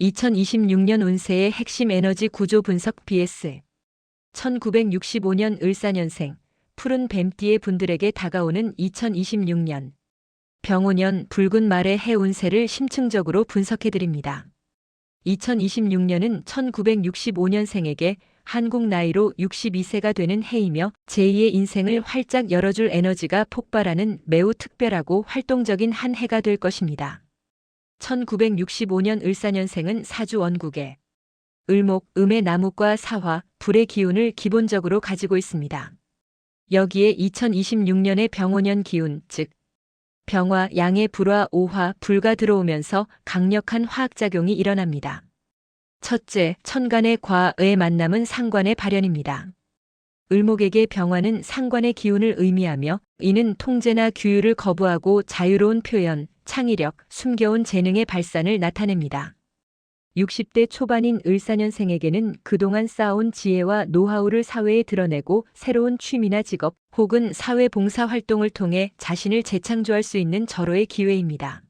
2026년 운세의 핵심 에너지 구조 분석 BS 1965년 을사년생 푸른 뱀띠의 분들에게 다가오는 2026년 병오년 붉은 말의 해 운세를 심층적으로 분석해 드립니다. 2026년은 1965년생에게 한국 나이로 62세가 되는 해이며 제2의 인생을 활짝 열어줄 에너지가 폭발하는 매우 특별하고 활동적인 한 해가 될 것입니다. 1965년 을사년생은 사주 원국에 을목, 음의 나무과 사화, 불의 기운을 기본적으로 가지고 있습니다. 여기에 2026년의 병오년 기운, 즉 병화, 양의 불화, 오화, 불가 들어오면서 강력한 화학작용이 일어납니다. 첫째, 천간의 과의 만남은 상관의 발현입니다. 을목에게 병화는 상관의 기운을 의미하며 이는 통제나 규율을 거부하고 자유로운 표현, 창의력, 숨겨온 재능의 발산을 나타냅니다. 60대 초반인 을사년생에게는 그동안 쌓아온 지혜와 노하우를 사회에 드러내고 새로운 취미나 직업 혹은 사회 봉사 활동을 통해 자신을 재창조할 수 있는 절호의 기회입니다.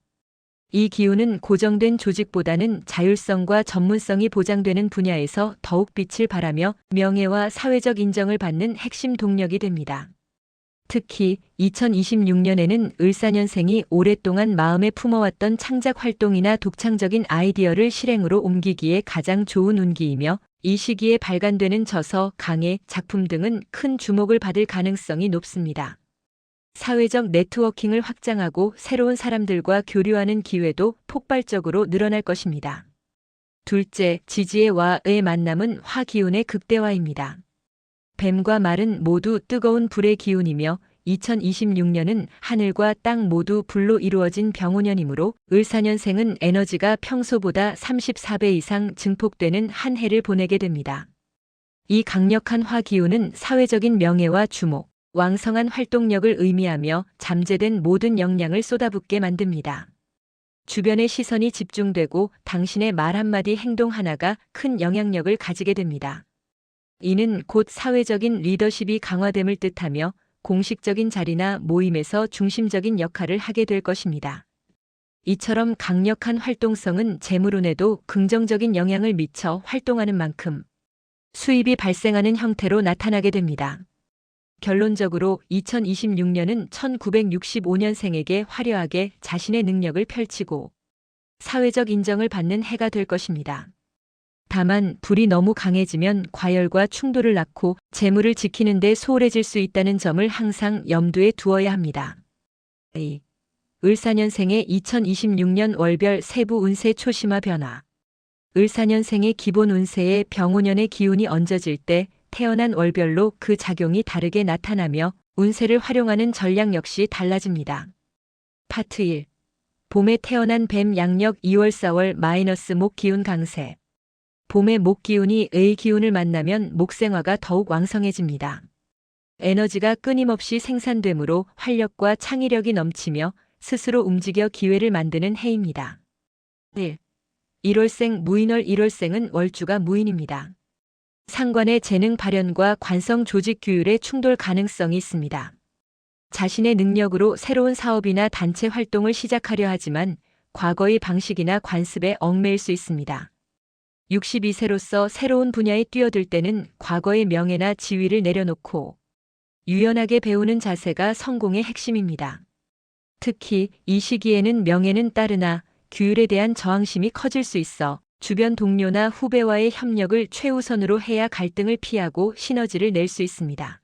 이 기운은 고정된 조직보다는 자율성과 전문성이 보장되는 분야에서 더욱 빛을 발하며 명예와 사회적 인정을 받는 핵심 동력이 됩니다. 특히 2026년에는 을사년생이 오랫동안 마음에 품어왔던 창작 활동이나 독창적인 아이디어를 실행으로 옮기기에 가장 좋은 운기이며 이 시기에 발간되는 저서, 강의, 작품 등은 큰 주목을 받을 가능성이 높습니다. 사회적 네트워킹을 확장하고 새로운 사람들과 교류하는 기회도 폭발적으로 늘어날 것입니다. 둘째, 지지의 와의 만남은 화 기운의 극대화입니다. 뱀과 말은 모두 뜨거운 불의 기운이며 2026년은 하늘과 땅 모두 불로 이루어진 병오년이므로 을사년생은 에너지가 평소보다 34배 이상 증폭되는 한 해를 보내게 됩니다. 이 강력한 화 기운은 사회적인 명예와 주목, 왕성한 활동력을 의미하며 잠재된 모든 역량을 쏟아붓게 만듭니다. 주변의 시선이 집중되고 당신의 말 한마디 행동 하나가 큰 영향력을 가지게 됩니다. 이는 곧 사회적인 리더십이 강화됨을 뜻하며 공식적인 자리나 모임에서 중심적인 역할을 하게 될 것입니다. 이처럼 강력한 활동성은 재물운에도 긍정적인 영향을 미쳐 활동하는 만큼 수입이 발생하는 형태로 나타나게 됩니다. 결론적으로 2026년은 1965년생에게 화려하게 자신의 능력을 펼치고 사회적 인정을 받는 해가 될 것입니다. 다만 불이 너무 강해지면 과열과 충돌을 낳고 재물을 지키는 데 소홀해질 수 있다는 점을 항상 염두에 두어야 합니다. A. 을사년생의 2026년 월별 세부 운세 초심화 변화 을사년생의 기본 운세에 병오년의 기운이 얹어질 때 태어난 월별로 그 작용이 다르게 나타나며 운세를 활용하는 전략 역시 달라집니다. 파트 1. 봄에 태어난 뱀 양력 2월 4월 마이너스 목 기운 강세 봄의 목 기운이 의 기운을 만나면 목생화가 더욱 왕성해집니다. 에너지가 끊임없이 생산되므로 활력과 창의력이 넘치며 스스로 움직여 기회를 만드는 해입니다. 1. 1월생 무인월 1월생은 월주가 무인입니다. 상관의 재능 발현과 관성 조직 규율의 충돌 가능성이 있습니다. 자신의 능력으로 새로운 사업이나 단체 활동을 시작하려 하지만 과거의 방식이나 관습에 얽매일 수 있습니다. 62세로서 새로운 분야에 뛰어들 때는 과거의 명예나 지위를 내려놓고 유연하게 배우는 자세가 성공의 핵심입니다. 특히 이 시기에는 명예는 따르나 규율에 대한 저항심이 커질 수 있어 주변 동료나 후배와의 협력을 최우선으로 해야 갈등을 피하고 시너지를 낼 수 있습니다.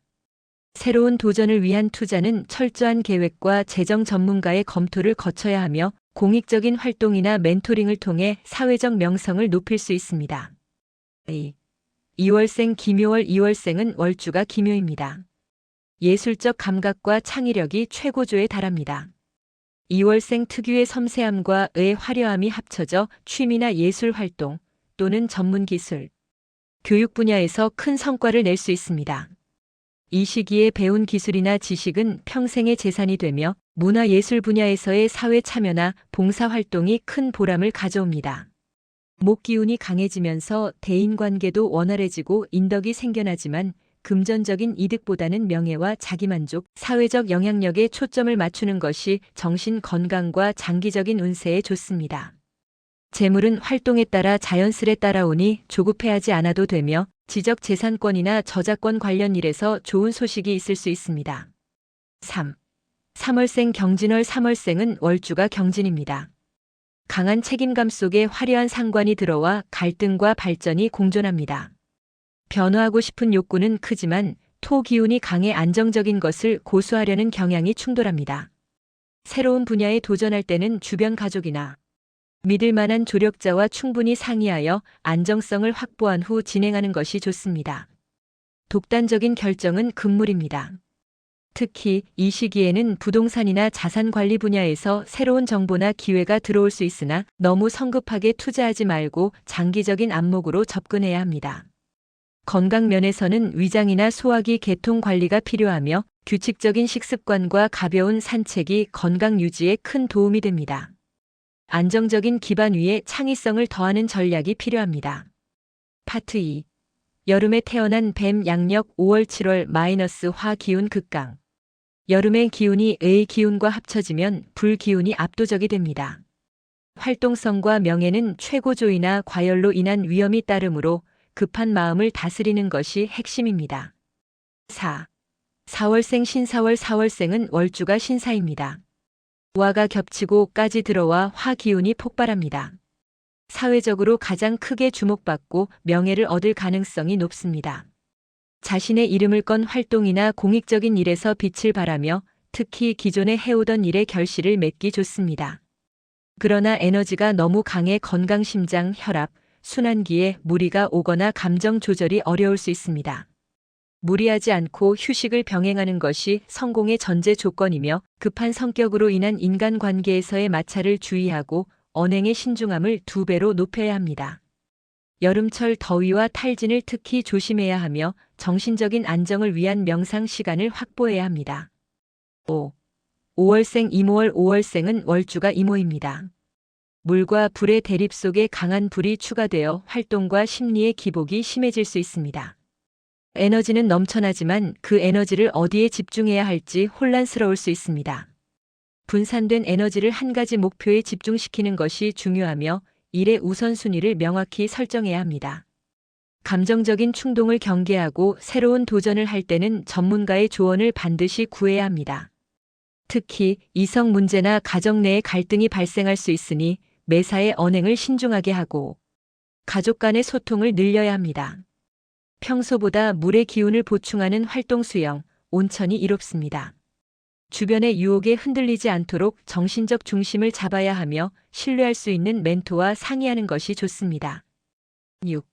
새로운 도전을 위한 투자는 철저한 계획과 재정 전문가의 검토를 거쳐야 하며 공익적인 활동이나 멘토링을 통해 사회적 명성을 높일 수 있습니다. 2. 2월생 김효월 2월생은 월주가 김효입니다. 예술적 감각과 창의력이 최고조에 달합니다. 2월생 특유의 섬세함과 의 화려함이 합쳐져 취미나 예술 활동 또는 전문 기술, 교육 분야에서 큰 성과를 낼 수 있습니다. 이 시기에 배운 기술이나 지식은 평생의 재산이 되며 문화예술 분야에서의 사회 참여나 봉사 활동이 큰 보람을 가져옵니다. 목 기운이 강해지면서 대인 관계도 원활해지고 인덕이 생겨나지만 금전적인 이득보다는 명예와 자기만족, 사회적 영향력에 초점을 맞추는 것이 정신 건강과 장기적인 운세에 좋습니다. 재물은 활동에 따라 자연스레 따라오니 조급해하지 않아도 되며 지적 재산권이나 저작권 관련 일에서 좋은 소식이 있을 수 있습니다. 3. 3월생 경진월 3월생은 월주가 경진입니다. 강한 책임감 속에 화려한 상관이 들어와 갈등과 발전이 공존합니다. 변화하고 싶은 욕구는 크지만 토 기운이 강해 안정적인 것을 고수하려는 경향이 충돌합니다. 새로운 분야에 도전할 때는 주변 가족이나 믿을 만한 조력자와 충분히 상의하여 안정성을 확보한 후 진행하는 것이 좋습니다. 독단적인 결정은 금물입니다. 특히 이 시기에는 부동산이나 자산 관리 분야에서 새로운 정보나 기회가 들어올 수 있으나 너무 성급하게 투자하지 말고 장기적인 안목으로 접근해야 합니다. 건강 면에서는 위장이나 소화기 개통 관리가 필요하며 규칙적인 식습관과 가벼운 산책이 건강 유지에 큰 도움이 됩니다. 안정적인 기반 위에 창의성을 더하는 전략이 필요합니다. 파트 2. 여름에 태어난 뱀 양력 5월 7월 마이너스 화 기운 극강. 여름의 기운이 의 기운과 합쳐지면 불 기운이 압도적이 됩니다. 활동성과 명예는 최고조이나 과열로 인한 위험이 따르므로 급한 마음을 다스리는 것이 핵심입니다. 4. 4월생 신사월 4월생은 월주가 신사입니다. 와가 겹치고 까지 들어와 화 기운이 폭발합니다. 사회적으로 가장 크게 주목받고 명예를 얻을 가능성이 높습니다. 자신의 이름을 건 활동이나 공익적인 일에서 빛을 발하며 특히 기존에 해오던 일에 결실을 맺기 좋습니다. 그러나 에너지가 너무 강해 건강 심장, 혈압, 순환기에 무리가 오거나 감정 조절이 어려울 수 있습니다. 무리하지 않고 휴식을 병행하는 것이 성공의 전제 조건이며 급한 성격으로 인한 인간관계에서의 마찰을 주의하고 언행의 신중함을 두 배로 높여야 합니다. 여름철 더위와 탈진을 특히 조심해야 하며 정신적인 안정을 위한 명상 시간을 확보해야 합니다. 5. 5월생 이모월 5월생은 월주가 이모입니다. 물과 불의 대립 속에 강한 불이 추가되어 활동과 심리의 기복이 심해질 수 있습니다. 에너지는 넘쳐나지만 그 에너지를 어디에 집중해야 할지 혼란스러울 수 있습니다. 분산된 에너지를 한 가지 목표에 집중시키는 것이 중요하며 일의 우선순위를 명확히 설정해야 합니다. 감정적인 충동을 경계하고 새로운 도전을 할 때는 전문가의 조언을 반드시 구해야 합니다. 특히 이성 문제나 가정 내의 갈등이 발생할 수 있으니 매사의 언행을 신중하게 하고 가족 간의 소통을 늘려야 합니다. 평소보다 물의 기운을 보충하는 활동 수영, 온천이 이롭습니다. 주변의 유혹에 흔들리지 않도록 정신적 중심을 잡아야 하며 신뢰할 수 있는 멘토와 상의하는 것이 좋습니다. 6.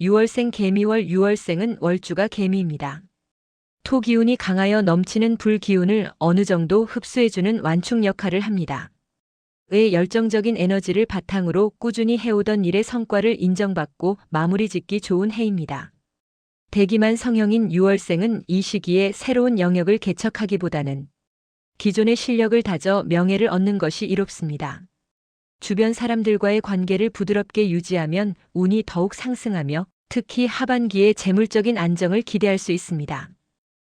6월생 개미월 6월생은 월주가 개미입니다. 토 기운이 강하여 넘치는 불 기운을 어느 정도 흡수해주는 완충 역할을 합니다. 의 열정적인 에너지를 바탕으로 꾸준히 해오던 일의 성과를 인정받고 마무리 짓기 좋은 해입니다. 대기만 성형인 6월생은 이 시기에 새로운 영역을 개척하기보다는 기존의 실력을 다져 명예를 얻는 것이 이롭습니다. 주변 사람들과의 관계를 부드럽게 유지하면 운이 더욱 상승하며 특히 하반기에 재물적인 안정을 기대할 수 있습니다.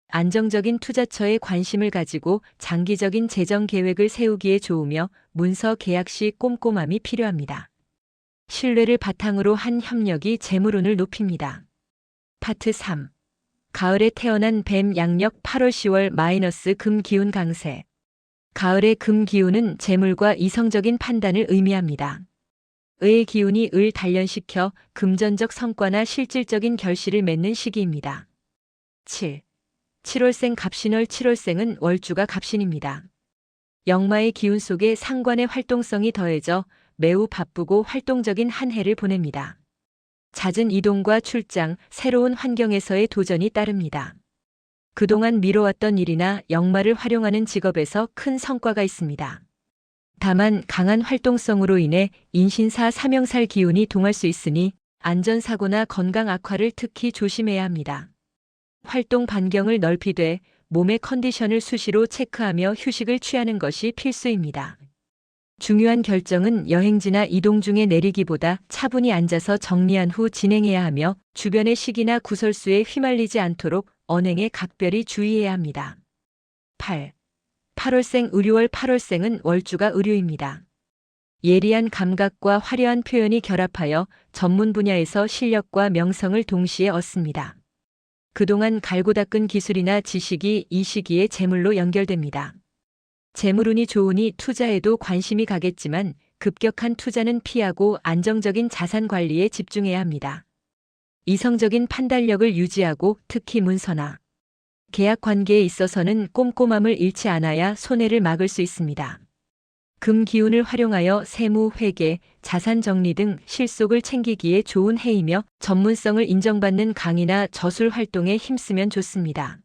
안정적인 투자처에 관심을 가지고 장기적인 재정 계획을 세우기에 좋으며 문서 계약 시 꼼꼼함이 필요합니다. 신뢰를 바탕으로 한 협력이 재물운을 높입니다. 파트 3. 가을에 태어난 뱀 양력 8월 10월 마이너스 금 기운 강세. 가을의 금 기운은 재물과 이성적인 판단을 의미합니다. 의 기운이 을 단련시켜 금전적 성과나 실질적인 결실을 맺는 시기입니다. 7. 7월생 갑신월 7월생은 월주가 갑신입니다. 영마의 기운 속에 상관의 활동성이 더해져 매우 바쁘고 활동적인 한 해를 보냅니다. 잦은 이동과 출장, 새로운 환경에서의 도전이 따릅니다. 그동안 미뤄왔던 일이나 역마를 활용하는 직업에서 큰 성과가 있습니다. 다만 강한 활동성으로 인해 인신사 사명살 기운이 동할 수 있으니 안전사고나 건강 악화를 특히 조심해야 합니다. 활동 반경을 넓히되 몸의 컨디션을 수시로 체크하며 휴식을 취하는 것이 필수입니다. 중요한 결정은 여행지나 이동 중에 내리기보다 차분히 앉아서 정리한 후 진행해야 하며 주변의 시기나 구설수에 휘말리지 않도록 언행에 각별히 주의해야 합니다. 8. 8월생 의류월 8월생은 월주가 의류입니다. 예리한 감각과 화려한 표현이 결합하여 전문 분야에서 실력과 명성을 동시에 얻습니다. 그동안 갈고 닦은 기술이나 지식이 이 시기에 재물로 연결됩니다. 재물운이 좋으니 투자에도 관심이 가겠지만 급격한 투자는 피하고 안정적인 자산 관리에 집중해야 합니다. 이성적인 판단력을 유지하고 특히 문서나 계약 관계에 있어서는 꼼꼼함을 잃지 않아야 손해를 막을 수 있습니다. 금 기운을 활용하여 세무, 회계, 자산 정리 등 실속을 챙기기에 좋은 해이며 전문성을 인정받는 강의나 저술 활동에 힘쓰면 좋습니다.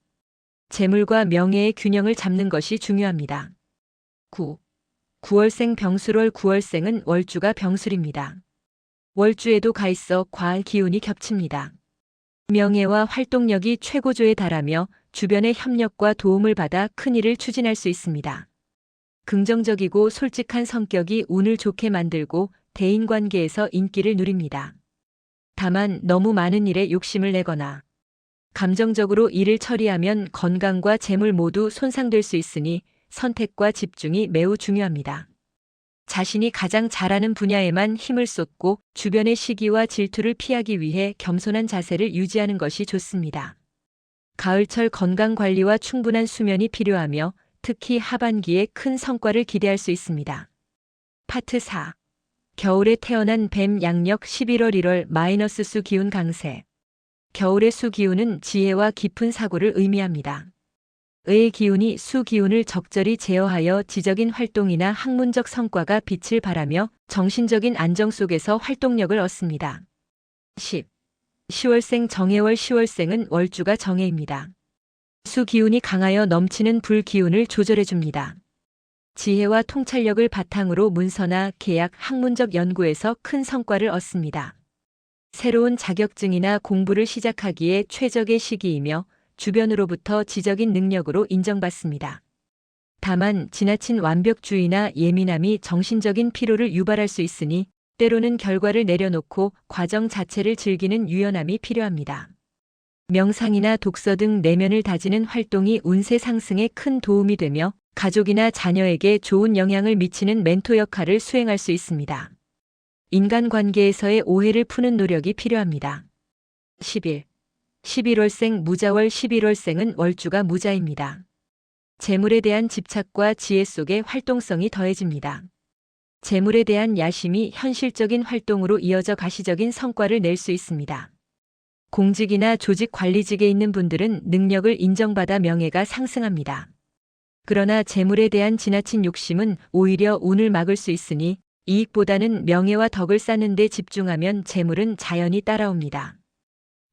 재물과 명예의 균형을 잡는 것이 중요합니다. 9. 9월생 병술월 9월생은 월주가 병술입니다. 월주에도 가 있어 과할 기운이 겹칩니다. 명예와 활동력이 최고조에 달하며 주변의 협력과 도움을 받아 큰 일을 추진할 수 있습니다. 긍정적이고 솔직한 성격이 운을 좋게 만들고 대인관계에서 인기를 누립니다. 다만 너무 많은 일에 욕심을 내거나 감정적으로 일을 처리하면 건강과 재물 모두 손상될 수 있으니 선택과 집중이 매우 중요합니다. 자신이 가장 잘하는 분야에만 힘을 쏟고 주변의 시기와 질투를 피하기 위해 겸손한 자세를 유지하는 것이 좋습니다. 가을철 건강 관리와 충분한 수면이 필요하며 특히 하반기에 큰 성과를 기대할 수 있습니다. 파트 4. 겨울에 태어난 뱀 양력 11월 1월 마이너스 수 기운 강세. 겨울의 수 기운은 지혜와 깊은 사고를 의미합니다. 의 기운이 수 기운을 적절히 제어하여 지적인 활동이나 학문적 성과가 빛을 발하며 정신적인 안정 속에서 활동력을 얻습니다. 10. 10월생 정해월 10월생은 월주가 정해입니다. 수 기운이 강하여 넘치는 불 기운을 조절해 줍니다. 지혜와 통찰력을 바탕으로 문서나 계약, 학문적 연구에서 큰 성과를 얻습니다. 새로운 자격증이나 공부를 시작하기에 최적의 시기이며 주변으로부터 지적인 능력으로 인정받습니다. 다만 지나친 완벽주의나 예민함이 정신적인 피로를 유발할 수 있으니 때로는 결과를 내려놓고 과정 자체를 즐기는 유연함이 필요합니다. 명상이나 독서 등 내면을 다지는 활동이 운세 상승에 큰 도움이 되며 가족이나 자녀에게 좋은 영향을 미치는 멘토 역할을 수행할 수 있습니다. 인간관계에서의 오해를 푸는 노력이 필요합니다. 10일 11월생 무자월 11월생은 월주가 무자입니다. 재물에 대한 집착과 지혜 속에 활동성이 더해집니다. 재물에 대한 야심이 현실적인 활동으로 이어져 가시적인 성과를 낼 수 있습니다. 공직이나 조직 관리직에 있는 분들은 능력을 인정받아 명예가 상승합니다. 그러나 재물에 대한 지나친 욕심은 오히려 운을 막을 수 있으니 이익보다는 명예와 덕을 쌓는 데 집중하면 재물은 자연히 따라옵니다.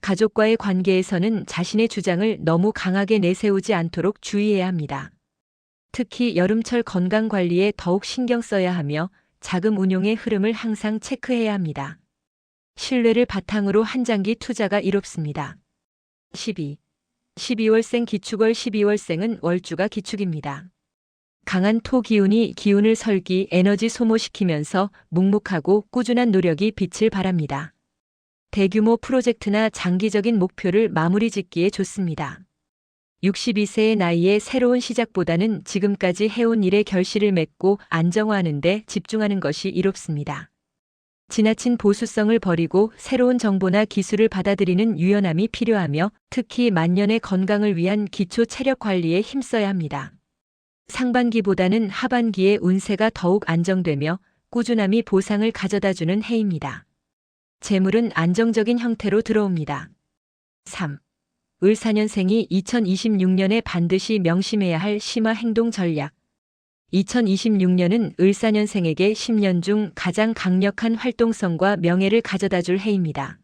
가족과의 관계에서는 자신의 주장을 너무 강하게 내세우지 않도록 주의해야 합니다. 특히 여름철 건강 관리에 더욱 신경 써야 하며 자금 운용의 흐름을 항상 체크해야 합니다. 신뢰를 바탕으로 한장기 투자가 이롭습니다. 12. 12월생 기축월 12월생은 월주가 기축입니다. 강한 토 기운이 기운을 설기 에너지 소모시키면서 묵묵하고 꾸준한 노력이 빛을 발합니다. 대규모 프로젝트나 장기적인 목표를 마무리 짓기에 좋습니다. 62세의 나이에 새로운 시작보다는 지금까지 해온 일에 결실을 맺고 안정화하는 데 집중하는 것이 이롭습니다. 지나친 보수성을 버리고 새로운 정보나 기술을 받아들이는 유연함이 필요하며 특히 만년의 건강을 위한 기초 체력 관리에 힘써야 합니다. 상반기보다는 하반기에 운세가 더욱 안정되며 꾸준함이 보상을 가져다 주는 해입니다. 재물은 안정적인 형태로 들어옵니다. 3. 을사년생이 2026년에 반드시 명심해야 할 심화 행동 전략. 2026년은 을사년생에게 10년 중 가장 강력한 활동성과 명예를 가져다 줄 해입니다.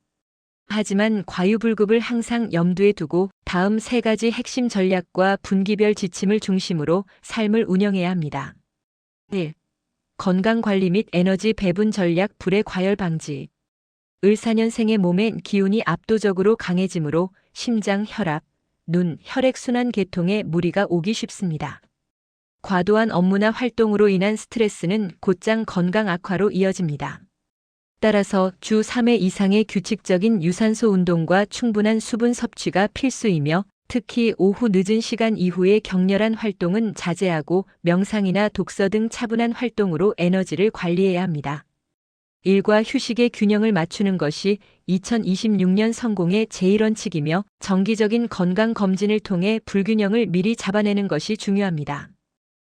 하지만 과유불급을 항상 염두에 두고 다음 세 가지 핵심 전략과 분기별 지침을 중심으로 삶을 운영해야 합니다. 1. 건강 관리 및 에너지 배분 전략 불의 과열 방지. 을사년생의 몸엔 기운이 압도적으로 강해지므로 심장, 혈압, 눈, 혈액순환 계통에 무리가 오기 쉽습니다. 과도한 업무나 활동으로 인한 스트레스는 곧장 건강 악화로 이어집니다. 따라서 주 3회 이상의 규칙적인 유산소 운동과 충분한 수분 섭취가 필수이며 특히 오후 늦은 시간 이후의 격렬한 활동은 자제하고 명상이나 독서 등 차분한 활동으로 에너지를 관리해야 합니다. 일과 휴식의 균형을 맞추는 것이 2026년 성공의 제1원칙이며 정기적인 건강 검진을 통해 불균형을 미리 잡아내는 것이 중요합니다.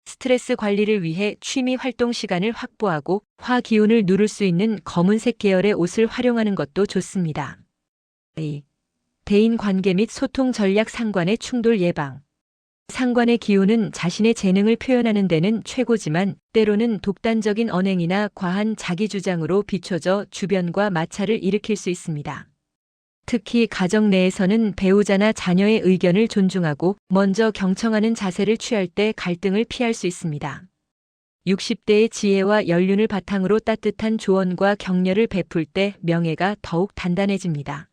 스트레스 관리를 위해 취미 활동 시간을 확보하고 화 기운을 누를 수 있는 검은색 계열의 옷을 활용하는 것도 좋습니다. 2. 대인 관계 및 소통 전략 상관의 충돌 예방. 상관의 기운은 자신의 재능을 표현하는 데는 최고지만 때로는 독단적인 언행이나 과한 자기 주장으로 비춰져 주변과 마찰을 일으킬 수 있습니다. 특히 가정 내에서는 배우자나 자녀의 의견을 존중하고 먼저 경청하는 자세를 취할 때 갈등을 피할 수 있습니다. 60대의 지혜와 연륜을 바탕으로 따뜻한 조언과 격려를 베풀 때 명예가 더욱 단단해집니다.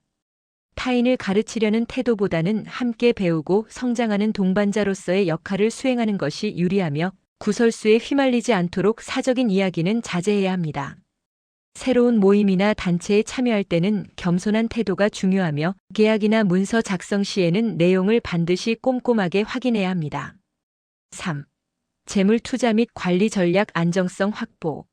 타인을 가르치려는 태도보다는 함께 배우고 성장하는 동반자로서의 역할을 수행하는 것이 유리하며 구설수에 휘말리지 않도록 사적인 이야기는 자제해야 합니다. 새로운 모임이나 단체에 참여할 때는 겸손한 태도가 중요하며 계약이나 문서 작성 시에는 내용을 반드시 꼼꼼하게 확인해야 합니다. 3. 재물 투자 및 관리 전략 안정성 확보.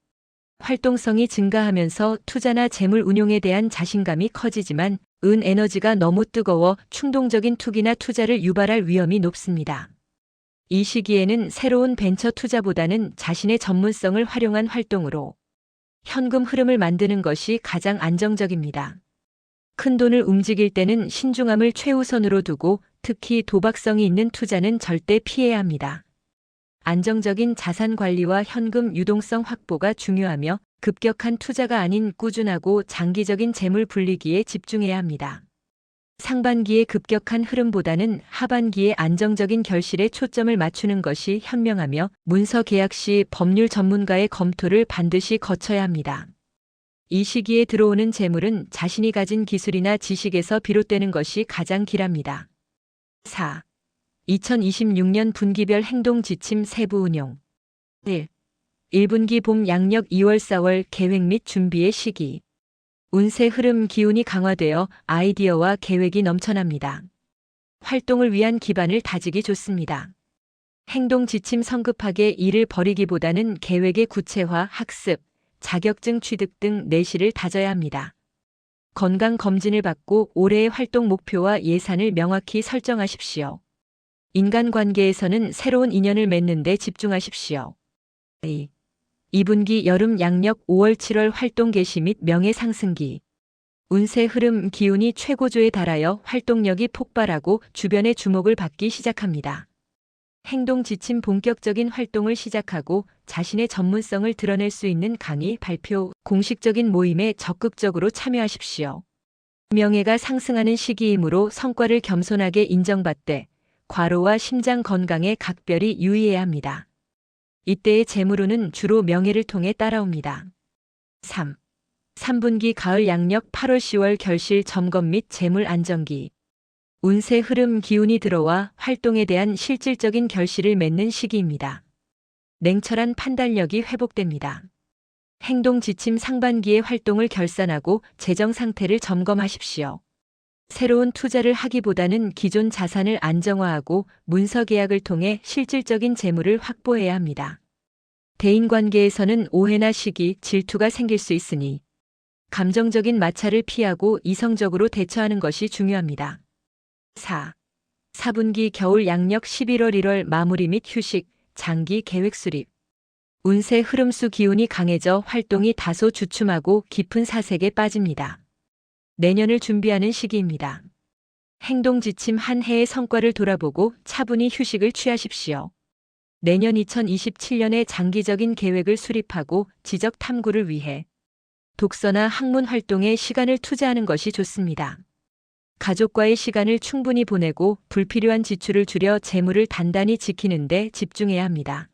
활동성이 증가하면서 투자나 재물 운용에 대한 자신감이 커지지만 은 에너지가 너무 뜨거워 충동적인 투기나 투자를 유발할 위험이 높습니다. 이 시기에는 새로운 벤처 투자보다는 자신의 전문성을 활용한 활동으로 현금 흐름을 만드는 것이 가장 안정적입니다. 큰 돈을 움직일 때는 신중함을 최우선으로 두고 특히 도박성이 있는 투자는 절대 피해야 합니다. 안정적인 자산 관리와 현금 유동성 확보가 중요하며 급격한 투자가 아닌 꾸준하고 장기적인 재물 분리기에 집중해야 합니다. 상반기의 급격한 흐름보다는 하반기의 안정적인 결실에 초점을 맞추는 것이 현명하며 문서 계약 시 법률 전문가의 검토를 반드시 거쳐야 합니다. 이 시기에 들어오는 재물은 자신이 가진 기술이나 지식에서 비롯되는 것이 가장 길합니다. 4. 2026년 분기별 행동 지침 세부 운용 1. 1분기 봄 양력 2월 4월 계획 및 준비의 시기 운세 흐름 기운이 강화되어 아이디어와 계획이 넘쳐납니다. 활동을 위한 기반을 다지기 좋습니다. 행동 지침 성급하게 일을 벌이기보다는 계획의 구체화, 학습, 자격증 취득 등 내실을 다져야 합니다. 건강 검진을 받고 올해의 활동 목표와 예산을 명확히 설정하십시오. 인간관계에서는 새로운 인연을 맺는 데 집중하십시오. 2. 2분기 여름 양력 5월 7월 활동 개시 및 명예 상승기. 운세 흐름 기운이 최고조에 달하여 활동력이 폭발하고 주변의 주목을 받기 시작합니다. 행동 지침 본격적인 활동을 시작하고 자신의 전문성을 드러낼 수 있는 강의, 발표, 공식적인 모임에 적극적으로 참여하십시오. 명예가 상승하는 시기이므로 성과를 겸손하게 인정받되 과로와 심장 건강에 각별히 유의해야 합니다. 이때의 재물운은 주로 명예를 통해 따라옵니다. 3. 3분기 가을 양력 8월 10월 결실 점검 및 재물 안정기. 운세 흐름 기운이 들어와 활동에 대한 실질적인 결실을 맺는 시기입니다. 냉철한 판단력이 회복됩니다. 행동 지침 상반기의 활동을 결산하고 재정 상태를 점검하십시오. 새로운 투자를 하기보다는 기존 자산을 안정화하고 문서 계약을 통해 실질적인 재물을 확보해야 합니다. 대인 관계에서는 오해나 시기, 질투가 생길 수 있으니 감정적인 마찰을 피하고 이성적으로 대처하는 것이 중요합니다. 4. 4분기 겨울 양력 11월 1월 마무리 및 휴식, 장기 계획 수립. 운세 흐름수 기운이 강해져 활동이 다소 주춤하고 깊은 사색에 빠집니다. 내년을 준비하는 시기입니다. 행동 지침 한 해의 성과를 돌아보고 차분히 휴식을 취하십시오. 내년 2027년에 장기적인 계획을 수립하고 지적 탐구를 위해 독서나 학문 활동에 시간을 투자하는 것이 좋습니다. 가족과의 시간을 충분히 보내고 불필요한 지출을 줄여 재물을 단단히 지키는 데 집중해야 합니다.